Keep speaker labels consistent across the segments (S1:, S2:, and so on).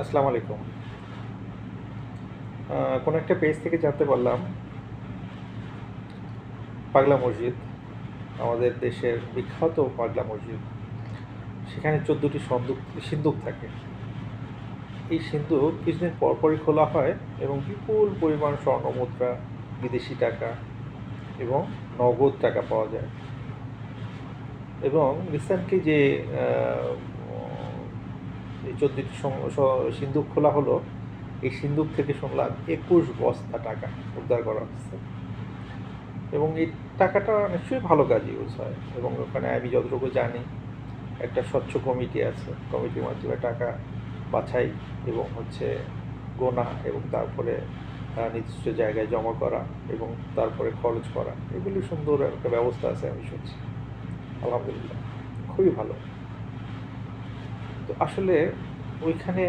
S1: আসসালামু আলাইকুম। কোনো একটা পেজ থেকে জানতে পারলাম, পাগলা মসজিদ, আমাদের দেশের বিখ্যাত পাগলা মসজিদ। সেখানে চোদ্দোটি সন্দুক, সিন্দুক থাকে। এই সিন্দুক কিছুদিন পরপরই খোলা হয় এবং বিপুল পরিমাণ স্বর্ণ মুদ্রা, বিদেশি টাকা এবং নগদ টাকা পাওয়া যায়। এবং রিসেন্টলি যে চোদ্দটি সিন্দুক খোলা হলো। এই সিন্দুক থেকে শুনলাম একুশ বস্তা টাকা উদ্ধার করা হচ্ছে। এবং এই টাকাটা নিশ্চয়ই ভালো কাজে ইউজ হয়। এবং ওখানে আমি যতটুকু জানি, একটা স্বচ্ছ কমিটি আছে। কমিটির মাধ্যমে টাকা বাছাই এবং হচ্ছে গোনা এবং তারপরে নির্দিষ্ট জায়গায় জমা করা এবং তারপরে খরচ করা। এগুলি সুন্দর একটা ব্যবস্থা আছে আমি শুনছি। আলহামদুলিল্লাহ। খুবই ভালো। তো আসলে ওইখানে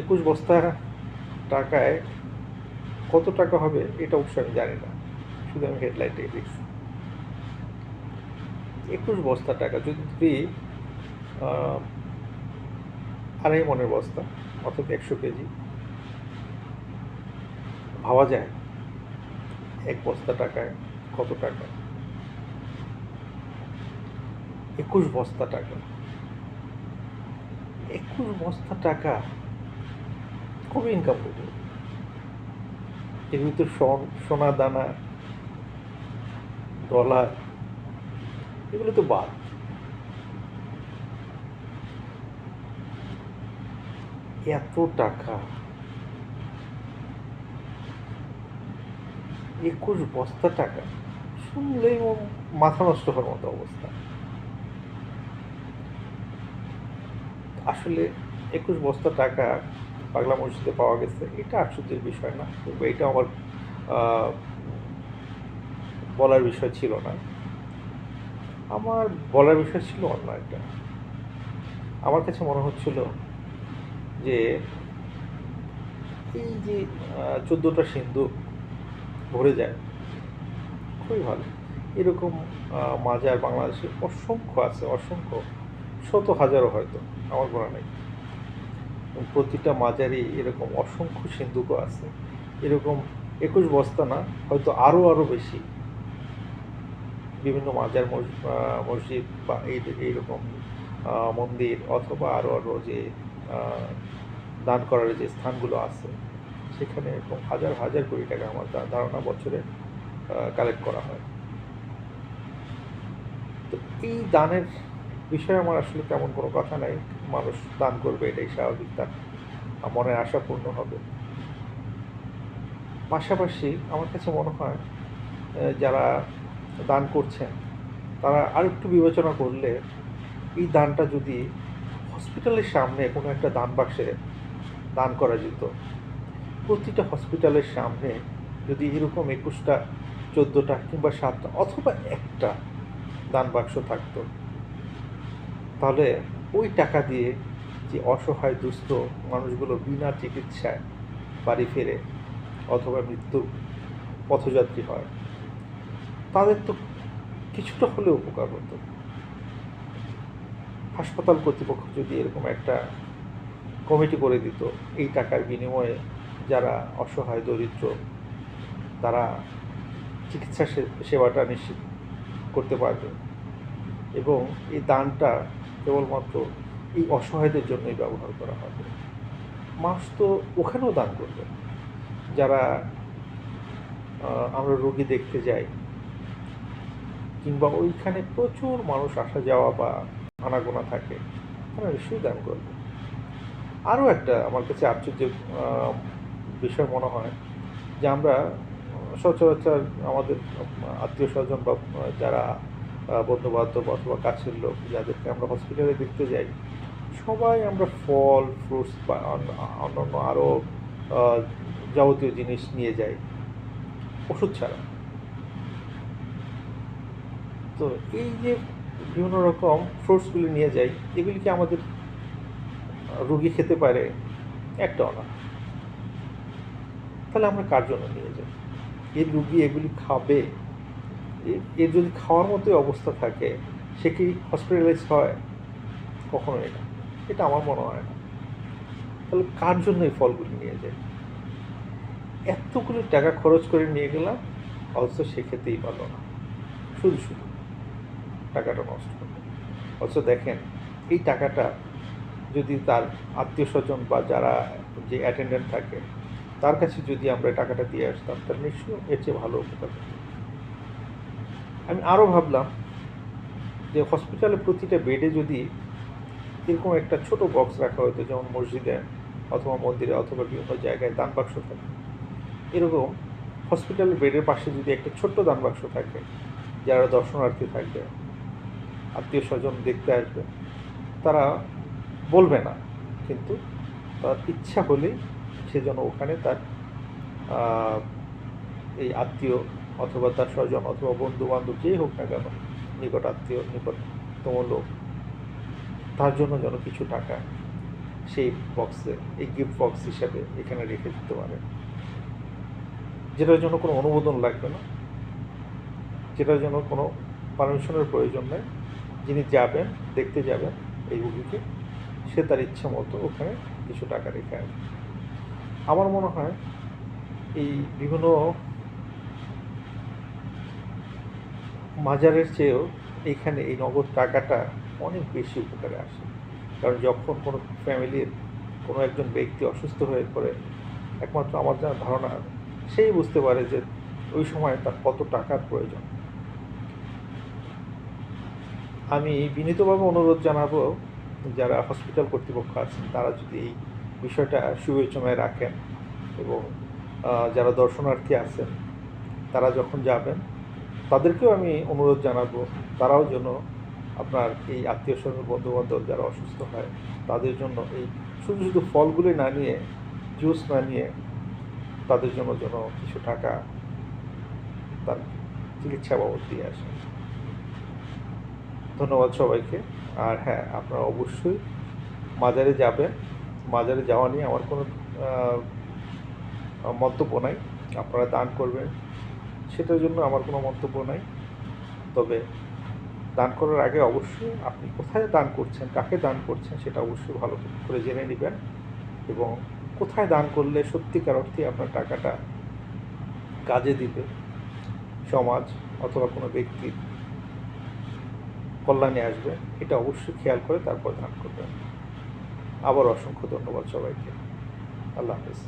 S1: একুশ বস্তা টাকায় কত টাকা হবে এটা অবশ্য আমি জানি না। শুধু আমি হেডলাইটে দেখছি। একুশ বস্তা টাকা যদি আড়াই মনের বস্তা, অর্থাৎ একশো কেজি, ভাবা যায় এক বস্তা টাকায় কত টাকা? একুশ বস্তা টাকা। একুশ বস্তা টাকা। কবে ইনকাম করবে এগুলো তো সোন- দানা, ডলার, এগুলো তো বাদ। এত টাকা। একুশ বস্তা টাকা। শুনলেই মাথা নষ্ট হওয়ার মতো অবস্থা। আসলে একুশ বস্তা টাকা পাগলা মসজিদে পাওয়া গেছে, এটা আশ্চর্যের বিষয় না। তবে এটা আমার বলার বিষয় ছিল না। আমার বলার বিষয় ছিল অন্য একটা। আমার কাছে মনে হচ্ছিল যে, এই যে চোদ্দোটা সিন্ধু ভরে যায়, খুবই ভালো। এরকম মাজার বাংলাদেশে অসংখ্য আছে, অসংখ্য। শত হাজারও হয়তো, আমার বলা নেই। প্রতিটা মাজারই এরকম অসংখ্য সিন্ধুকও আছে। এরকম একুশ বস্তা না, হয়তো আরও আরও বেশি। বিভিন্ন মাজার মস- মসজিদ বা এই, এইরকম মন্দির অথবা আরও আরও যে দান করার যে স্থানগুলো আছে, সেখানে এরকম হাজার হাজার কোটি টাকা আমার ধারণা বছরে কালেক্ট করা হয়। তো এই দানের বিষয়ে আমার আসলে তেমন কোনো কথা নাই। মানুষ দান করবে, এটাই স্বাভাবিক, তার মনের আশা পূর্ণ হবে। পাশাপাশি আমার কাছে মনে হয় যারা দান করছেন, তারা আর একটু বিবেচনা করলে এই দানটা যদি হসপিটালের সামনে কোনো একটা দান বাক্সে দান করা যেত, প্রতিটা হসপিটালের সামনে যদি এরকম একুশটা, চোদ্দোটা কিংবা সাতটা অথবা একটা দান বাক্স থাকতো তাহলে ওই টাকা দিয়ে যে অসহায়, দুস্থ মানুষগুলো বিনা চিকিৎসায় বাড়ি ফেরে অথবা মৃত্যু পথযাত্রী হয়, তাদের তো কিছুটা হলেও উপকার হতো। হাসপাতাল কর্তৃপক্ষ যদি এরকম একটা কমিটি করে দিত, এই টাকার বিনিময়ে যারা অসহায়, দরিদ্র, তারা চিকিৎসা সেবাটা নিশ্চিত করতে পারবে এবং এই দানটা কেবলমাত্র এই অসহায়দের জন্যই ব্যবহার করা হবে মানুষ তো ওখানেও দান করবে। যারা আমরা রোগী দেখতে যাই, কিংবা ওইখানে প্রচুর মানুষ আসা যাওয়া বা আনাগোনা থাকে, তারা নিশ্চয়ই দান করবে। আরও একটা আমার কাছে আশ্চর্য বিষয় মনে হয় যে আমরা সচরাচর আমাদের আত্মীয় স্বজন বা যারা বন্ধু বান্ধব অথবা কাছের লোক যাদেরকে আমরা হসপিটালে দেখতে যাই, সবাই আমরা ফল ফ্রুটস বা অন্য- অন্যান্য আরও যাবতীয় জিনিস নিয়ে যাই, ওষুধ ছাড়া। তো এই যে বিভিন্ন রকম ফ্রুটসগুলি নিয়ে যাই এগুলি কি আমাদের রুগী খেতে পারে একটাও না তাহলে আমরা কার জন্য নিয়ে যাই? এর রুগী এগুলি খাবে এর যদি খাওয়ার মতোই অবস্থা থাকে, সে কি হসপিটালাইজ হয়? কখনোই না। এটা আমার মনে হয় না। তাহলে কার জন্য এই ফলগুলি নিয়ে যায়? এতগুলো টাকা খরচ করে নিয়ে গেলাম, অথচ সে খেতেই পারল না। শুধু শুধু টাকাটা নষ্ট করল অথচ দেখেন, এই টাকাটা যদি তার আত্মীয় স্বজন বা যারা যে অ্যাটেন্ডেন্ট থাকে, তার কাছে যদি আমরা টাকাটা দিয়ে আসতাম, তাহলে নিশ্চয়ই এর চেয়ে ভালো উপকার। আমি আরও ভাবলাম যে হসপিটালে প্রতিটা বেডে যদি এরকম একটা ছোট বক্স রাখা হতো যেমন মসজিদে অথবা মন্দিরে অথবা বিভিন্ন জায়গায় দান বাক্স থাকে, এরকম হসপিটালের বেডের পাশে যদি একটা ছোট্ট দান বাক্স থাকে, যারা দর্শনার্থী থাকবে, আত্মীয় স্বজন দেখতে আসবে, তারা বলবে না, কিন্তু তার ইচ্ছা হলেই সে যেন ওখানে তার এই আত্মীয় অথবা তার স্বজন অথবা বন্ধু বান্ধব যেই হোক না কেন, নিকট আত্মীয়, নিকটতম লোক, তার জন্য যেন কিছু টাকা সেই বক্সে এই গিফট বক্স হিসাবে এখানে রেখে দিতে পারে। যেটার জন্য কোনো অনুমোদন লাগবে না, যেটার জন্য কোনো পারমিশনের প্রয়োজন নেই। যিনি যাবেন, দেখতে যাবেন এই রুগীকে, সে তার ইচ্ছা মতো ওখানে কিছু টাকা রেখে আমার মনে হয় এই বিভিন্ন মাজারের চেয়েও এখানে এই নগদ টাকাটা অনেক বেশি উপকারে আসে। কারণ যখন কোনো ফ্যামিলির কোনো একজন ব্যক্তি অসুস্থ হয়ে পড়ে, একমাত্র আমার যা ধারণা, সেই বুঝতে পারে যে ওই সময় তার কত টাকার প্রয়োজন। আমি বিনীতভাবে অনুরোধ জানাব, যারা হসপিটাল কর্তৃপক্ষ আছেন, তারা যদি এই বিষয়টা সুবিবেচনায় রাখেন এবং যারা দর্শনার্থী আছেন, তারা যখন যাবেন তাদেরকেও আমি অনুরোধ জানাব, তারাও যেন আপনার এই আত্মীয় স্বজন বন্ধু বান্ধব যারা অসুস্থ হয়, তাদের জন্য এই শুধু শুধু ফলগুলি না নিয়ে, জুস না নিয়ে, তাদের জন্য যেন কিছু টাকা তার চিকিৎসা বাবদ দিয়ে আসে। ধন্যবাদ সবাইকে। আর হ্যাঁ আপনারা অবশ্যই মাজারে যাবেন। মাজারে যাওয়া নিয়ে আমার কোনো মন্তব্য নাই। আপনারা দান করবেন। সেটার জন্য আমার কোনো মন্তব্য নাই। তবে দান করার আগে অবশ্যই আপনি কোথায় দান করছেন, কাকে দান করছেন সেটা অবশ্যই ভালো করে জেনে নেবেন এবং কোথায় দান করলে সত্যিকার অর্থে আপনার টাকাটা কাজে দিবে, সমাজ অথবা কোনো ব্যক্তির কল্যাণে আসবে, এটা অবশ্যই খেয়াল করে তারপর দান করবেন। আবার অসংখ্য ধন্যবাদ সবাইকে। আল্লাহ হাফেজ।